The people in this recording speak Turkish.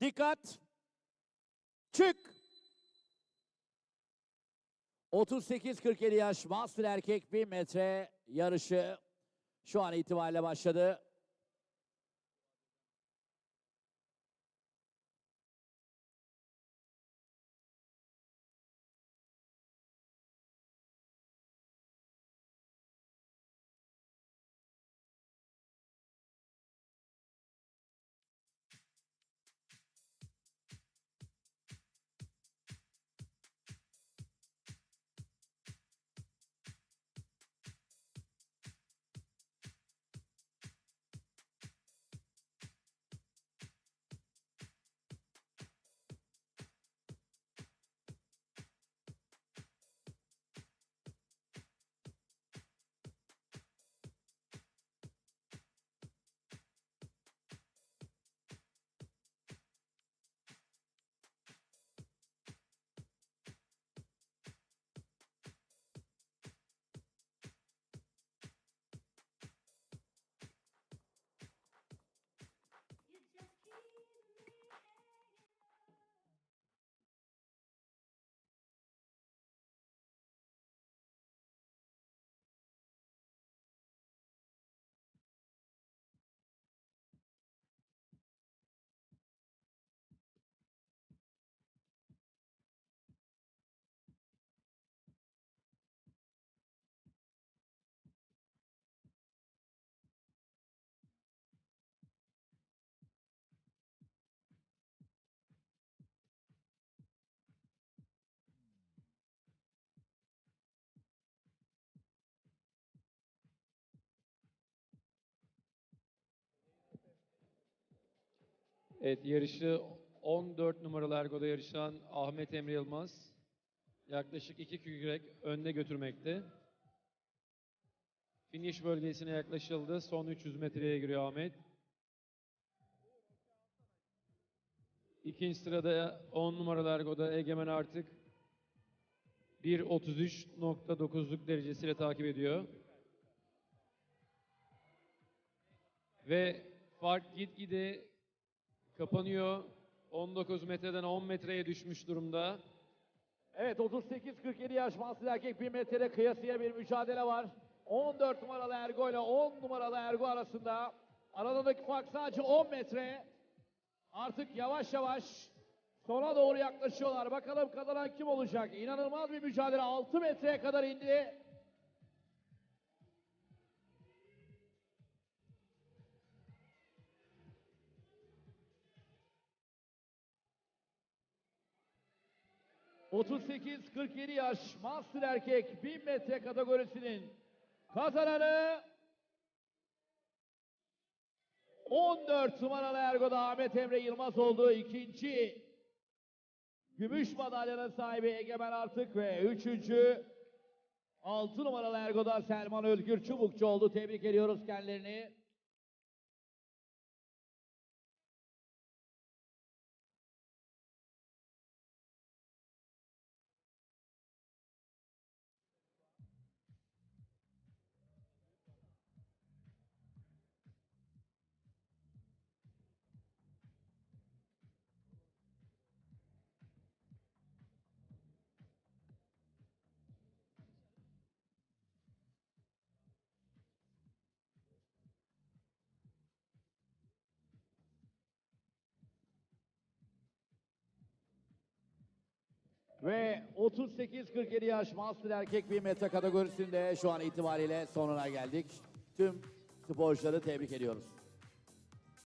Dikkat. Çık. 38-47 yaş master erkek 1000 metre yarışı şu an itibariyle başladı. Evet yarışı 14 numaralı Ergo'da yarışan Ahmet Emre Yılmaz yaklaşık iki kürek önde götürmekte. Finish bölgesine yaklaşıldı. Son 300 metreye giriyor Ahmet. İkinci sırada 10 numaralı Ergo'da Egemen artık 1.33.9'luk derecesiyle takip ediyor. Ve fark gitgide kapanıyor. 19 metreden 10 metreye düşmüş durumda. Evet 38-47 yaş master erkek 1000 metrede kıyasıya bir mücadele var. 14 numaralı Ergo ile 10 numaralı Ergo arasında. Aradaki fark sadece 10 metre. Artık yavaş yavaş sona doğru yaklaşıyorlar. Bakalım kazanan kim olacak? İnanılmaz bir mücadele. 6 metreye kadar indi. ...38-47 yaş master erkek 1000 metre kategorisinin kazananı 14 numaralı Ergo'da Ahmet Emre Yılmaz oldu. ikinci gümüş madalyanın sahibi Egemen Artık ve üçüncü 6 numaralı Ergo'da Selman Özgür Çubukçu oldu. Tebrik ediyoruz kendilerini. Ve 38-47 yaş master erkek bir metre kategorisinde şu an itibariyle sonuna geldik. Tüm sporcuları tebrik ediyoruz.